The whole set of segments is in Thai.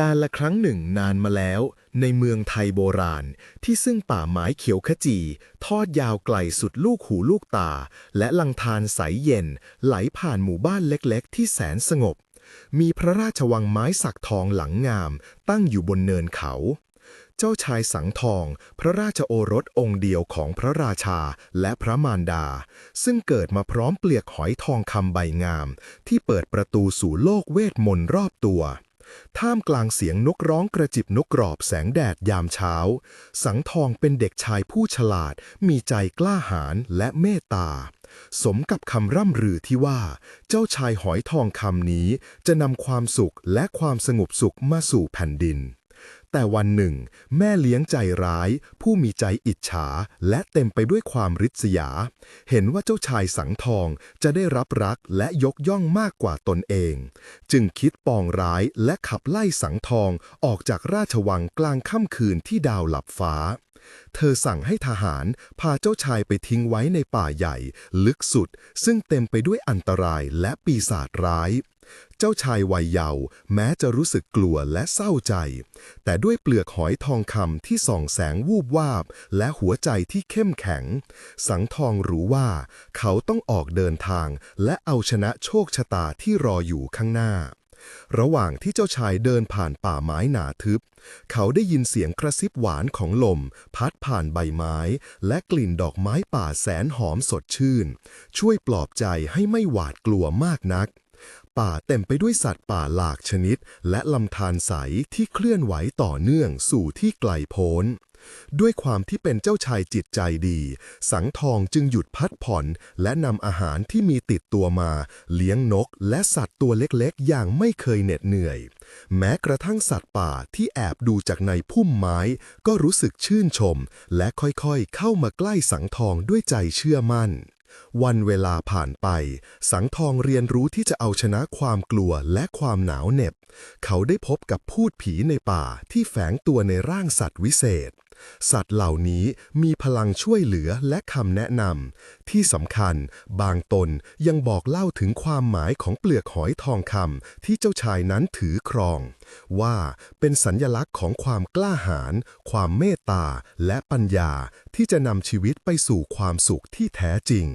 การละครั้งหนึ่งนานมาแล้ว ในเมืองไทยโบราณ ที่ซึ่งป่าไม้เขียวขจี ทอดยาวไกลสุดลูกหูลูกตา และลังทานใสเย็น ไหลผ่านหมู่บ้านเล็กๆ ที่แสนสงบ มีพระราชวังไม้สักทองหลังงาม ตั้งอยู่บนเนินเขา เจ้าชายสังทอง พระราชโอรสองค์เดียวของพระราชาและพระมารดา ซึ่งเกิดมาพร้อมเปลือกหอยทองคำใบงาม ที่เปิดประตูสู่โลกเวทมนต์รอบตัว ท่ามกลางเสียงนกร้องกระจิบนกกรอบแสงแดดยามเช้า สังทองเป็นเด็กชายผู้ฉลาด มีใจกล้าหาญและเมตตา สมกับคำร่ำรือที่ว่า เจ้าชายหอยทองคำนี้จะนำความสุขและความสงบสุขมาสู่แผ่นดิน แต่วันหนึ่ง แม่เลี้ยงใจร้าย ผู้มีใจอิจฉา และเต็มไปด้วยความริษยา เห็นว่าเจ้าชายสังทองจะได้รับรักและยกย่องมากกว่าตนเอง จึงคิดปองร้ายและขับไล่สังทองออกจากราชวังกลางค่ำคืนที่ดาวหลับฟ้าเธอสั่งให้ทหารพาเจ้าชายไปทิ้งไว้ในป่าใหญ่ ลึกสุด ซึ่งเต็มไปด้วยอันตรายและปีศาจร้าย เจ้าชายวัยเยาว์แม้จะรู้สึกกลัวและเศร้าใจ แต่ด้วยเปลือกหอยทองคำที่ส่องแสงวูบวาบ และหัวใจที่เข้มแข็ง สังทองรู้ว่า เขาต้องออกเดินทาง และเอาชนะโชคชะตาที่รออยู่ข้างหน้า ระหว่างที่เจ้าชายเดินผ่านป่าไม้หนาทึบ เขาได้ยินเสียงกระซิบหวานของลม พัดผ่านใบไม้ และกลิ่นดอกไม้ป่าแสนหอมสดชื่น ช่วยปลอบใจให้ไม่หวาดกลัวมากนัก ป่าเต็มไปด้วยสัตว์ป่าหลากชนิด และลำธารใสที่เคลื่อนไหวต่อเนื่องสู่ที่ไกลโพ้น ด้วยความที่เป็นเจ้าชายจิตใจดี สังทองจึงหยุดพักผ่อน และนำอาหารที่มีติดตัวมา เลี้ยงนกและสัตว์ตัวเล็กๆ อย่างไม่เคยเหน็ดเหนื่อย แม้กระทั่งสัตว์ป่าที่แอบดูจากในพุ่มไม้ ก็รู้สึกชื่นชม และค่อยๆ เข้ามาใกล้สังทองด้วยใจเชื่อมั่น วันเวลาผ่านไป สังทองเรียนรู้ที่จะเอาชนะความกลัวและความหนาวเหน็บ เขาได้พบกับพูดผีในป่าที่แฝงตัวในร่างสัตว์วิเศษ สัตว์เหล่านี้มีพลังช่วยเหลือและคำแนะนำที่สำคัญ บางตนยังบอกเล่าถึงความหมายของเปลือกหอยทองคำที่เจ้าชายนั้นถือครอง ว่าเป็นสัญญลักษณ์ของความกล้าหาญความเมตตา และปัญญาที่จะนำชีวิตไปสู่ความสุขที่แท้จริง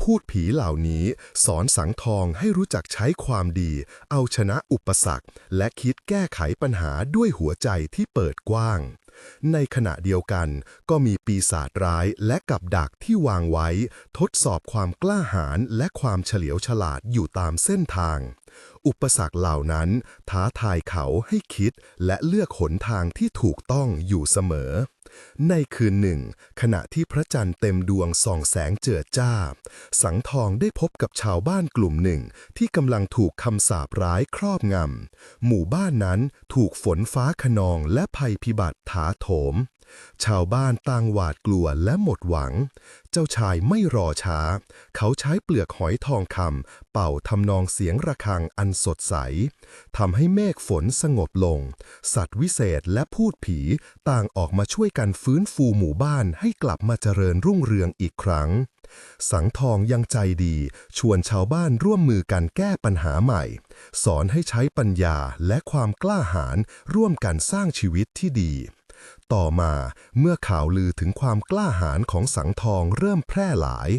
พูดผีเหล่านี้สอนสังทองให้รู้จักใช้ความดี เอาชนะอุปสรรค และคิดแก้ไขปัญหาด้วยหัวใจที่เปิดกว้าง ในขณะเดียวกัน ก็มีปีศาจร้ายและกับดักที่วางไว้ ทดสอบความกล้าหาญและความเฉลียวฉลาดอยู่ตามเส้นทาง อุปสรรคเหล่านั้น ท้าทายเขาให้คิดและเลือกหนทางที่ถูกต้องอยู่เสมอ ในคืนหนึ่ง ขณะที่พระจันทร์เต็มดวงส่องแสงเจิดจ้า สังทองได้พบกับชาวบ้านกลุ่มหนึ่งที่กำลังถูกคำสาปร้ายครอบงำ หมู่บ้านนั้นถูกฝนฟ้าขนองและภัยพิบัติถาโถม ชาวบ้านต่างหวาดกลัวและหมดหวัง เจ้าชายไม่รอช้า เขาใช้เปลือกหอยทองคำเป่าทำนองเสียงระฆังอันสดใสทำให้เมฆฝนสงบลง สัตว์วิเศษและพูดผีต่างออกมาช่วยกันฟื้นฟูหมู่บ้านให้กลับมาเจริญรุ่งเรืองอีกครั้ง สังทองยังใจดี ชวนชาวบ้านร่วมมือกันแก้ปัญหาใหม่ สอนให้ใช้ปัญญาและความกล้าหาญร่วมกันสร้างชีวิตที่ดี ต่อมาเมื่อข่าวลือถึงความกล้าหาญของสังทองเริ่มแพร่หลาย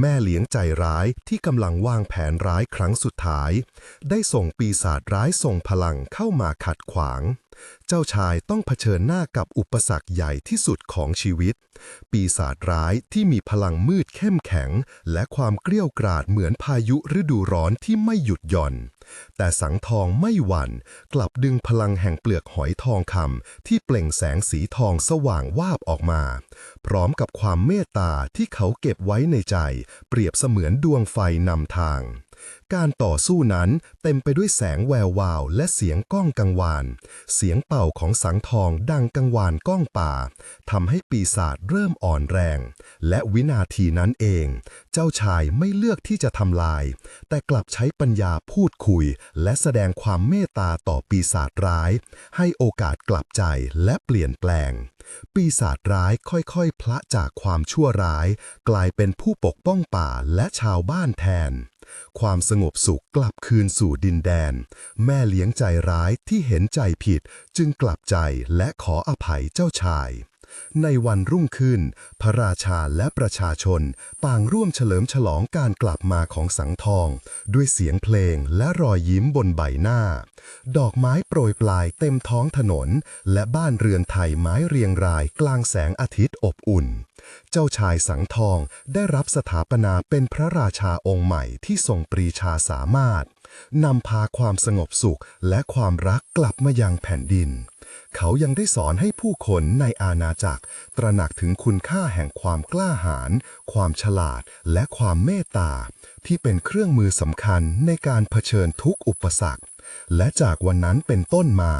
แม่เลี้ยงใจร้ายที่กำลังวางแผนร้ายครั้งสุดท้าย ได้ส่งปีศาจร้ายส่งพลังเข้ามาขัดขวาง เจ้าชายต้องเผชิญหน้ากับอุปสรรคใหญ่ที่สุดของชีวิต ปีศาจร้ายที่มีพลังมืดเข้มแข็ง และความเกลี้ยวกราดเหมือนพายุฤดูร้อนที่ไม่หยุดหย่อน แต่สังทองไม่หวัน่น กลับดึงพลังแห่งเปลือกหอยทองคำที่เปล่งแสงสีทองสว่างวาบออกมา พร้อมกับความเมตตาที่เขาเก็บไว้ในใจ เปรียบเสมือนดวงไฟนำทาง การต่อสู้นั้นเต็มไปด้วยแสงแวววาวและเสียงก้องกังวาน เสียงเป่าของสังทองดังกังวานก้องป่าทำให้ปีศาจเริ่มอ่อนแรง และวินาทีนั้นเอง เจ้าชายไม่เลือกที่จะทำลาย แต่กลับใช้ปัญญาพูดคุย และแสดงความเมตตาต่อปีศาจร้าย ให้โอกาสกลับใจและเปลี่ยนแปลง ปีศาจร้ายค่อยๆ พละจากความชั่วร้าย กลายเป็นผู้ปกป้องป่าและชาวบ้านแทน ความสงบสุขกลับคืนสู่ดินแดน แม่เลี้ยงใจร้ายที่เห็นใจผิดจึงกลับใจและขออภัยเจ้าชาย ในวันรุ่งขึ้น พระราชาและประชาชนต่างร่วมเฉลิมฉลองการกลับมาของสังทอง ด้วยเสียงเพลงและรอยยิ้มบนใบหน้า ดอกไม้โปรยปลายเต็มท้องถนน และบ้านเรือนไทยไม้เรียงรายกลางแสงอาทิตย์อบอุ่น เจ้าชายสังทองได้รับสถาปนาเป็นพระราชาองค์ใหม่ที่ทรงปรีชาสามารถ นำพาความสงบสุขและความรักกลับมายังแผ่นดิน เขายังได้สอนให้ผู้คนในอาณาจักร ตระหนักถึงคุณค่าแห่งความกล้าหาญความฉลาดและความเมตตา ที่เป็นเครื่องมือสำคัญในการเผชิญทุกอุปสรรคและจากวันนั้นเป็นต้นมา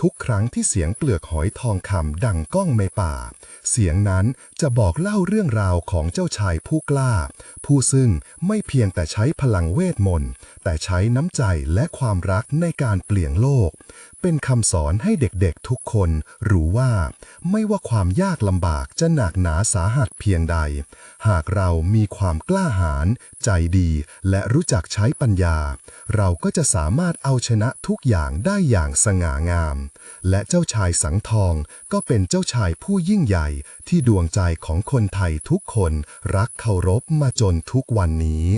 ทุกครั้งที่เสียงเปลือกหอยทองคำดังก้องในป่า เสียงนั้นจะบอกเล่าเรื่องราวของเจ้าชายผู้กล้า ผู้ซึ่งไม่เพียงแต่ใช้พลังเวทมนต์ แต่ใช้น้ำใจและความรักในการเปลี่ยนโลก เป็นคำสอนให้เด็กๆทุกคนรู้ว่า ไม่ว่าความยากลำบากจะหนักหนาสาหัสเพียงใด หากเรามีความกล้าหาญใจดีและรู้จักใช้ปัญญา เราก็จะสามารถเอาชนะทุกอย่างได้อย่างสง่างามและเจ้าชายสังทองก็เป็นเจ้าชายผู้ยิ่งใหญ่ที่ดวงใจของคนไทยทุกคนรักเคารพมาจนทุกวันนี้